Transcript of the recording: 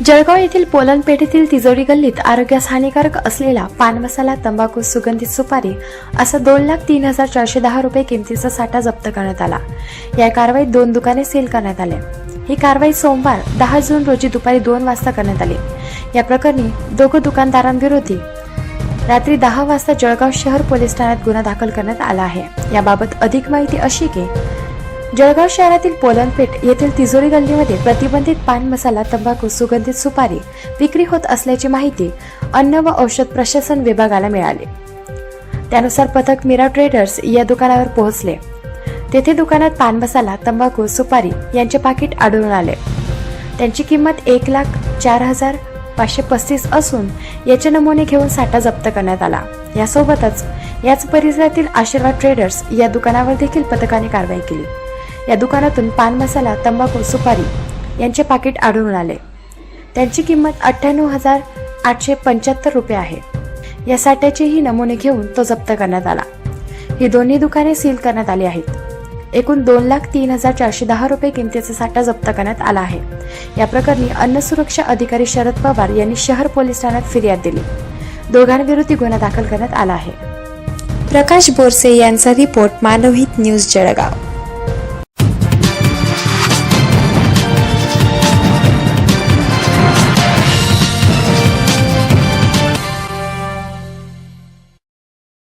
जळगाव येथील पोलन पेठेतील तिजोरी गल्लीत आरोग्यास हानिकारक असलेला पान मसाला तंबाखू सुगंधित सुपारी असा दोन लाख तीन हजार चारशे दहा रुपये किमतीचा साठा जप्त करण्यात आला. या कारवाईत दोन दुकाने सील करण्यात आले. ही कारवाई सोमवार दहा जून रोजी दुपारी दोन वाजता करण्यात आली. या प्रकरणी दोघं दुकानदारांविरोधी रात्री दहा वाजता जळगाव शहर पोलीस ठाण्यात गुन्हा दाखल करण्यात आला आहे. याबाबत अधिक माहिती अशी की जळगाव शहरातील पोलनपेठ येथील तिजोरी गल्लीमध्ये प्रतिबंधित पान मसाला तंबाखू सुगंधित सुपारी विक्री होत असल्याची माहिती अन्न व औषध प्रशासन विभागाला मिळाली. त्यानुसार पथक मीरा ट्रेडर्स या दुकानावर पोहोचले. तेथे दुकानात पान मसाला तंबाखू सुपारी यांचे पाकिट आढळून आले. त्यांची किंमत एक लाख चार हजार पाचशे पस्तीस असून याचे नमुने घेऊन साठा जप्त करण्यात आला. यासोबतच याच परिसरातील आशीर्वाद ट्रेडर्स या दुकानावर देखील पथकाने कारवाई केली. या दुकानातून पान मसाला तंबाखू सुपारी यांचे पाकिट आढळून आले. त्यांची किंमत अठ्ठ्याण्णव हजार आठशे पंच्याहत्तर रुपये आहे. या साठ्याचेही नमुने घेऊन तो जप्त करण्यात आला. ही दोन्ही दुकाने सील करण्यात आली आहेत. एकूण दोन लाख तीन हजार चारशे दहा रुपये किमतीचा साठा जप्त करण्यात आला आहे. या प्रकरणी अन्न सुरक्षा अधिकारी शरद पवार यांनी शहर पोलीस ठाण्यात फिर्याद दिली. दोघांविरोधी गुन्हा दाखल करण्यात आला आहे. प्रकाश बोरसे यांचा रिपोर्ट मानवहित न्यूज जळगाव.